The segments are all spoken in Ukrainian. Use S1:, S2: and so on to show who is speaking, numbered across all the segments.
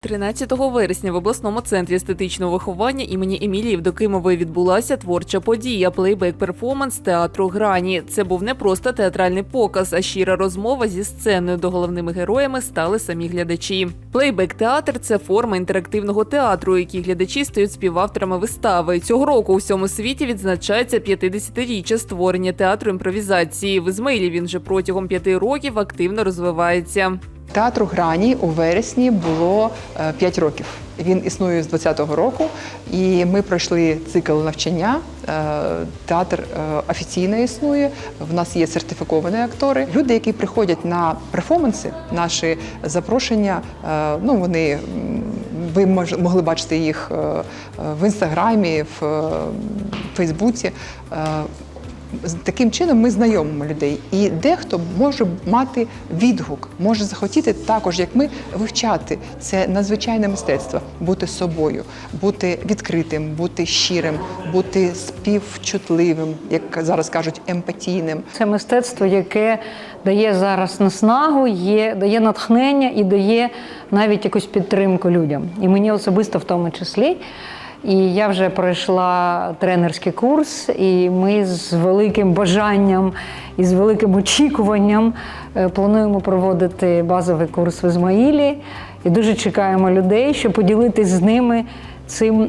S1: 13 вересня в обласному центрі естетичного виховання імені Емілії Євдокимової відбулася творча подія плейбек-перформанс театру Грані. Це був не просто театральний показ, а щира розмова зі сценою, до головними героями стали самі глядачі. Плейбек-театр це форма інтерактивного театру, у глядачі стають співавторами вистави. Цього року у всьому світі відзначається 50-річчя створення театру імпровізації. В Ізмаїлі він вже протягом п'яти років активно розвивається.
S2: Театру грані у вересні було 5 років. Він існує з 20-го року, і ми пройшли цикл навчання. Е, Театр е, офіційно існує. В нас є сертифіковані актори. Люди, які приходять на перформанси, наші запрошення, е, ну вони ви могли бачити їх е, е, в інстаграмі, в е, Фейсбуці. Таким чином ми знайомимо людей, і дехто може мати відгук, може захотіти також, як ми, вивчати це надзвичайне мистецтво, бути собою, бути відкритим, бути щирим, бути співчутливим, як зараз кажуть, емпатійним.
S3: Це мистецтво, яке дає зараз наснагу, є, дає натхнення і дає навіть якусь підтримку людям. І мені особисто в тому числі. І я вже пройшла тренерський курс, і ми з великим бажанням і з великим очікуванням е, плануємо проводити базовий курс в Ізмаїлі. І дуже чекаємо людей, щоб поділитись з ними цим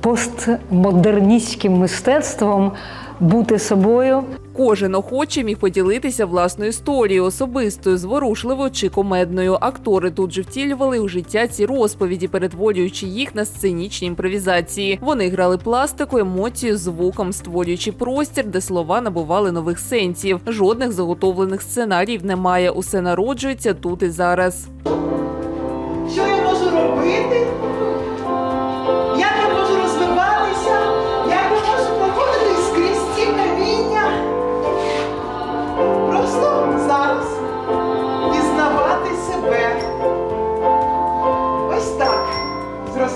S3: постмодерністським мистецтвом бути собою.
S1: Кожен охочий міг поділитися власною історією, особистою, зворушливою чи комедною. Актори тут же втілювали у життя ці розповіді, перетворюючи їх на сценічні імпровізації. Вони грали пластику, емоцію, звуком, створюючи простір, де слова набували нових сенсів. Жодних заготовлених сценаріїв немає. Усе народжується тут і зараз.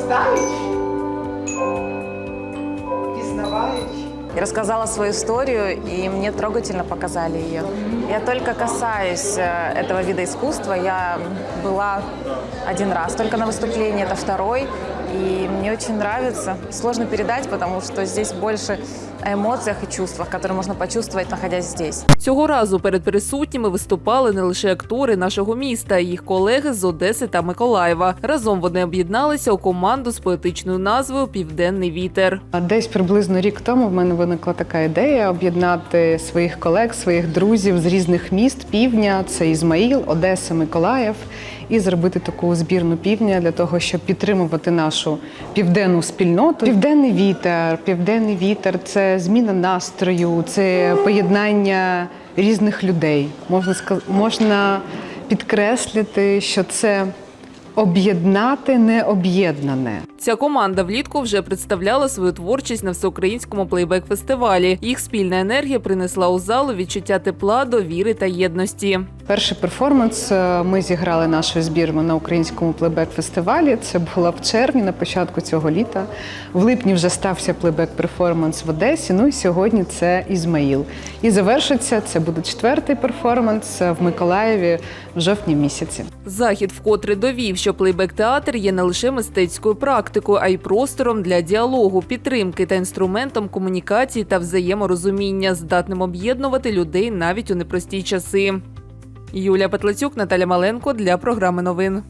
S4: Зростають, пізнавають.
S5: Я рассказала свою историю, и мне трогательно показали ее. Я только касаюсь э, этого вида искусства. Я была один раз только на выступлении, это второй. И мне очень нравится. Сложно передать, потому что здесь больше о эмоциях и чувствах, которые можно почувствовать, находясь здесь.
S1: Цього разу перед присутніми виступали не лише актори нашого міста, а їх колеги з Одеси та Миколаєва. Разом вони об'єдналися у команду з поетичною назвою Південний вітер.
S2: А Десь приблизно рік тому в мене виникла така ідея об'єднати своїх колег, своїх друзів з різних міст півдня. Це Ізмаїл, Одеса, Миколаїв, і зробити таку збірну півдня для того, щоб підтримувати нашу південну спільноту. Південний вітер, південний вітер це зміна настрою, це поєднання різних людей. Можна можна підкреслити, що це об'єднати необ'єднане.
S1: Ця команда влітку вже представляла свою творчість на всеукраїнському плейбек-фестивалі. Їх спільна енергія принесла у залу відчуття тепла, довіри та єдності.
S2: Перший перформанс е, ми зіграли нашою збірною на українському плейбек-фестивалі. Це було в червні, на початку цього літа. В липні вже стався плейбек-перформанс в Одесі. Ну і сьогодні це Ізмаїл. І завершиться це буде четвертий перформанс е, в Миколаєві в жовтні місяці.
S1: Захід вкотре довів, що плейбек-театр є не лише мистецькою практикою, а й простором для діалогу, підтримки та інструментом комунікації та взаєморозуміння, здатним об'єднувати людей навіть у непрості часи. Юлія Петлецюк, Наталя Маленко для програми новин.